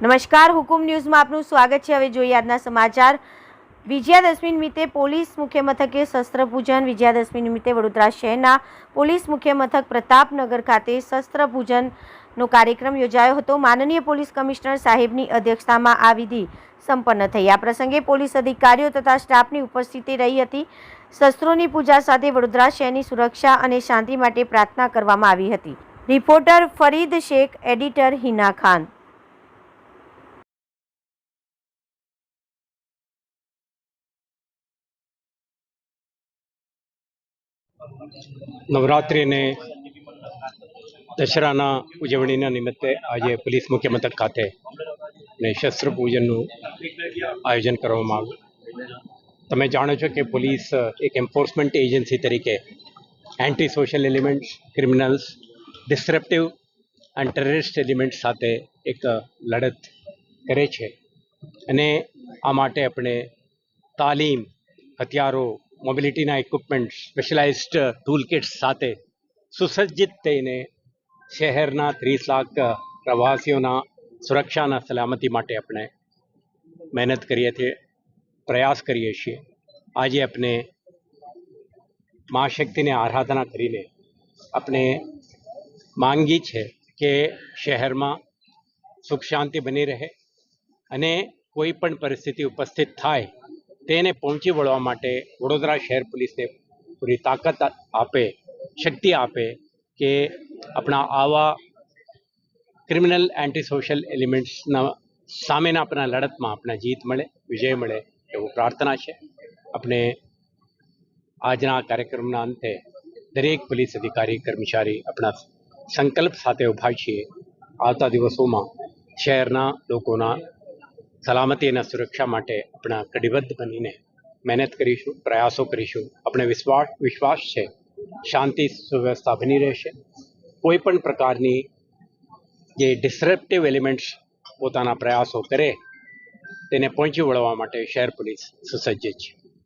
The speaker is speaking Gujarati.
નમસ્કાર, હુકુમ ન્યૂઝમાં આપનું સ્વાગત છે. હવે જોઈએ આજના સમાચાર. વિજયાદશમી નિમિત્તે પોલીસ મુખ્ય મથકે વિજયાદશમી નિમિત્તે વડોદરા શહેરના પોલીસ મુખ્ય મથક પ્રતાપનગર ખાતે શસ્ત્ર પૂજનનો કાર્યક્રમ યોજાયો હતો. માનનીય પોલીસ કમિશનર સાહેબની અધ્યક્ષતામાં આ વિધિ સંપન્ન થઈ. આ પ્રસંગે પોલીસ અધિકારીઓ તથા સ્ટાફની ઉપસ્થિતિ રહી હતી. શસ્ત્રોની પૂજા સાથે વડોદરા શહેરની સુરક્ષા અને શાંતિ માટે પ્રાર્થના કરવામાં આવી હતી. Reporter Farid Shaikh, editor Hina Khan. Navratri અને દશરાના ઉજવણીના નિમિત્તે આજે પોલીસ મુખ્ય મથક ખાતે ને શસ્ત્ર પૂજનનું આયોજન કરવામાં આવ્યું. તમે જાણો છો કે પોલીસ એક એન્ફોર્સમેન્ટ એજન્સી તરીકે anti social elements, criminals disruptive and terrorist elements સાથે એક લડત કરે છે. અને આ માટે આપણે તાલીમ, હથિયારો મોબિલિટીના ઇક્વિપમેન્ટ સ્પેશિયલાઇઝ્ડ ટૂલ કિટ્સ સાથે સુસજ્જિત થઈને શહેરના ત્રીસ લાખ પ્રવાસીઓના સુરક્ષાના સલામતી માટે આપણે મહેનત કરીએ છીએ, પ્રયાસ કરીએ છીએ. આજે આપણે મહાશક્તિને આરાધના કરીને આપણે માંગી છે કે શહેરમાં સુખ શાંતિ બની રહે અને કોઈ પણ પરિસ્થિતિ ઉપસ્થિત થાય તેને પહોંચી વળવા માટે વડોદરા શહેર પોલીસને પૂરી તાકાત આપે, શક્તિ આપે કે આપણા આવા ક્રિમિનલ એન્ટી સોશિયલ એલિમેન્ટ્સના સામેના આપણા લડતમાં આપણે જીત મળે, વિજય મળે એવું પ્રાર્થના છે. આપણે આજના કાર્યક્રમના અંતે દરેક પોલીસ અધિકારી, કર્મચારી આપણા સંકલ્પ સાથે ઊભા છીએ. આવતા દિવસોમાં શહેરના લોકોના સલામતી અને સુરક્ષા માટે આપણા કટિબદ્ધ બનીને મહેનત કરીશું, પ્રયાસો કરીશું. આપણે વિશ્વાસ વિશ્વાસ છે. શાંતિ, સુવ્યવસ્થા બની રહેશે. કોઈ પણ પ્રકારની જે ડિસરેપ્ટિવ એલિમેન્ટ્સ પોતાના પ્રયાસો કરે, તેને પહોંચી વળવા માટે શહેર પોલીસ સુસજ્જ છે.